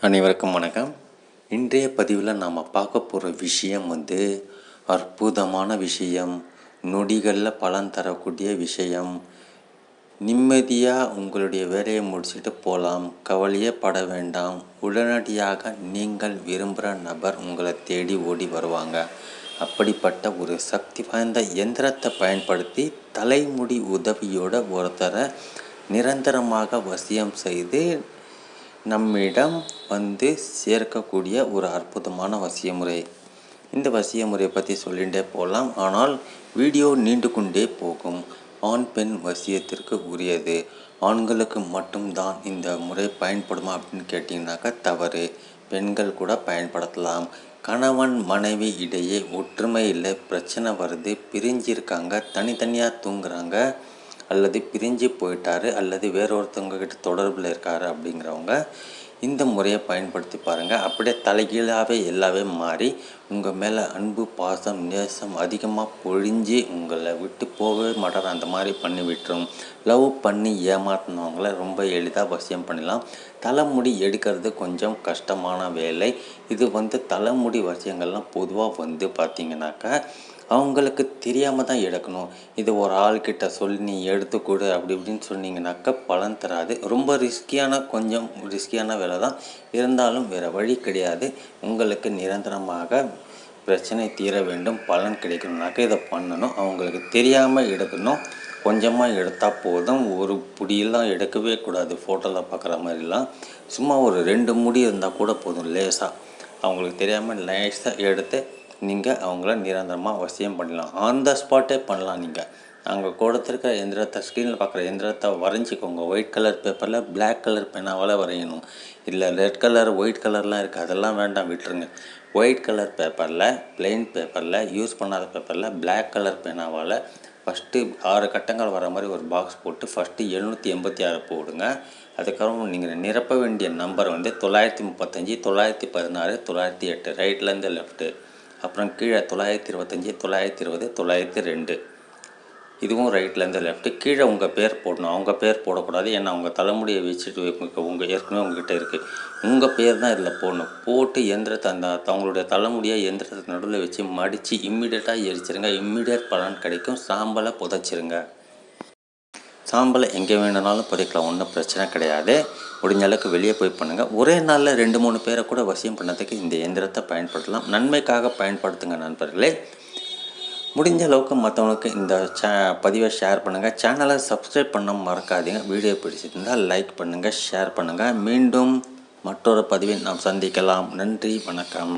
அனைவருக்கும் வணக்கம். இன்றைய பதிவில் நாம் பார்க்க போகிற விஷயம் வந்து அற்புதமான விஷயம். நொடிகளில் பலன் தரக்கூடிய விஷயம். நிம்மதியாக உங்களுடைய வேலையை முடிச்சுட்டு போகலாம் கவலையே பட வேண்டாம். உடனடியாக நீங்கள் விரும்புகிற நபர் உங்களை தேடி ஓடி வருவாங்க. அப்படிப்பட்ட ஒரு சக்தி வாய்ந்த எந்திரத்தை பயன்படுத்தி தலைமுடி உதவியோட ஒருத்தரை நிரந்தரமாக வசியம் செய்து நம்மிடம் வந்து சேர்க்கக்கூடிய ஒரு அற்புதமான வசிய முறை இந்த வசிய முறையை பற்றி சொல்லிகிட்டே போகலாம் ஆனால் வீடியோ நீண்டு கொண்டே போகும். ஆண் பெண் வசியத்திற்கு உரியது. ஆண்களுக்கு மட்டும்தான் இந்த முறை பயன்படுமா அப்படின்னு கேட்டிங்கனாக்கா தவறு. பெண்கள் கூட பயன்படுத்தலாம். கணவன் மனைவி இடையே ஒற்றுமை இல்லை பிரச்சனை வருது பிரிஞ்சிருக்காங்க தனித்தனியாக தூங்குறாங்க. அல்லது பிரிஞ்சு போயிட்டார் அல்லது வேற ஒருத்தவங்க கிட்ட தொடர்பில் இருக்கார் அப்படிங்கிறவங்க இந்த முறையை பயன்படுத்தி பாருங்கள் அப்படியே தலைகீழாகவே எல்லாமே மாறி உங்கள் மேலே அன்பு பாசம் நேசம் அதிகமாக பொழிஞ்சு உங்களை விட்டு போகவே மாட்டார். அந்த மாதிரி பண்ணி விட்டுரும். லவ் பண்ணி ஏமாத்தினவங்கள ரொம்ப எளிதாக வசியம் பண்ணலாம் தலைமுடி எடுக்கிறது கொஞ்சம் கஷ்டமான வேலை. இது வந்து தலைமுடி வசியங்கள்லாம் பொதுவாக வந்து பார்த்திங்கனாக்கா அவங்களுக்கு தெரியாமல் தான் எடுக்கணும். இது ஒரு ஆள்கிட்ட சொல்லி நீ எடுத்துக்கொடு அப்படி இப்படின்னு சொன்னீங்கன்னாக்கா பலன் தராது. ரொம்ப ரிஸ்கியான கொஞ்சம் ரிஸ்கியான வேலை தான். இருந்தாலும் வேறு வழி கிடையாது. உங்களுக்கு நிரந்தரமாக பிரச்சனை தீர வேண்டும். பலன் கிடைக்கணும்னாக்க இதை பண்ணணும். அவங்களுக்கு தெரியாமல் எடுக்கணும். கொஞ்சமாக எடுத்தால் போதும். ஒரு புடியெல்லாம் எடுக்கவே கூடாது. ஃபோட்டோவில் பார்க்குற மாதிரிலாம். சும்மா ஒரு ரெண்டு முடி இருந்தால் கூட போதும் லேசாக அவங்களுக்கு தெரியாமல் லேசாக எடுத்து நீங்கள் அவங்கள நிரந்தரமாக அவசியம் பண்ணலாம் ஆன் த ஸ்பாட்டே பண்ணலாம் நீங்கள் நாங்கள் கொடுத்துருக்க எந்திரத்தை ஸ்க்ரீனில் பார்க்குற எந்திரத்தை வரைஞ்சிக்கோங்க. ஒயிட் கலர் பேப்பரில் பிளாக் கலர் பெனாவால் வரையணும். இல்லை ரெட் கலர் ஒயிட் கலர்லாம் இருக்குது அதெல்லாம் வேண்டாம் விட்டுருங்க. ஒயிட் கலர் பேப்பரில் பிளெயின் பேப்பரில் யூஸ் பண்ணாத பேப்பரில் பிளாக் கலர் பேனாவால் ஃபஸ்ட்டு ஆறு கட்டங்கள் வர மாதிரி ஒரு பாக்ஸ் போட்டு ஃபஸ்ட்டு எழுநூற்றி எண்பத்தி ஆறு போடுங்க. அதுக்கப்புறம் நீங்கள் நிரப்ப வேண்டிய நம்பர் வந்து தொள்ளாயிரத்தி முப்பத்தஞ்சு தொள்ளாயிரத்தி பதினாறு தொள்ளாயிரத்தி எட்டு. ரைட்லேருந்து லெஃப்ட்டு அப்புறம் கீழே தொள்ளாயிரத்தி இருபத்தஞ்சி தொள்ளாயிரத்தி இருபது தொள்ளாயிரத்தி ரெண்டு. இதுவும் ரைட்லேருந்து லெஃப்ட்டு கீழே உங்கள் பேர் போடணும். அவங்க பேர் போடக்கூடாது. ஏன்னா அவங்க தலைமுடியை வச்சுட்டு உங்கள் ஏற்கனவே உங்ககிட்ட இருக்குது உங்கள் பேர் தான் இதில் போடணும். போட்டு எந்திரத்தை அந்த அவங்களுடைய தலைமுடியை எந்திரத்தை நடுவில் வச்சு மடித்து இம்மிடியட்டாக எரிச்சிருங்க. இம்மிடியட் பலன் கிடைக்கும். சாம்பலை புதைச்சிருங்க. சாம்பலை எங்கே வேணுனாலும் புதைக்கலாம் ஒன்றும் பிரச்சனை கிடையாது. முடிஞ்ச அளவுக்கு வெளியே போய் பண்ணுங்கள் ஒரே நாளில் ரெண்டு மூணு பேரை கூட வசியம் பண்ணதுக்கு இந்த எந்திரத்தை பயன்படுத்தலாம். நன்மைக்காக பயன்படுத்துங்க நண்பர்களே. முடிஞ்ச அளவுக்கு மற்றவங்களுக்கு இந்த சே பதிவை ஷேர் பண்ணுங்கள் சேனலை சப்ஸ்கிரைப் பண்ண மறக்காதீங்க. வீடியோ பிடிச்சிருந்தால் லைக் பண்ணுங்கள் ஷேர் பண்ணுங்கள் மீண்டும் மற்றொரு பதிவை நாம் சந்திக்கலாம். நன்றி வணக்கம்.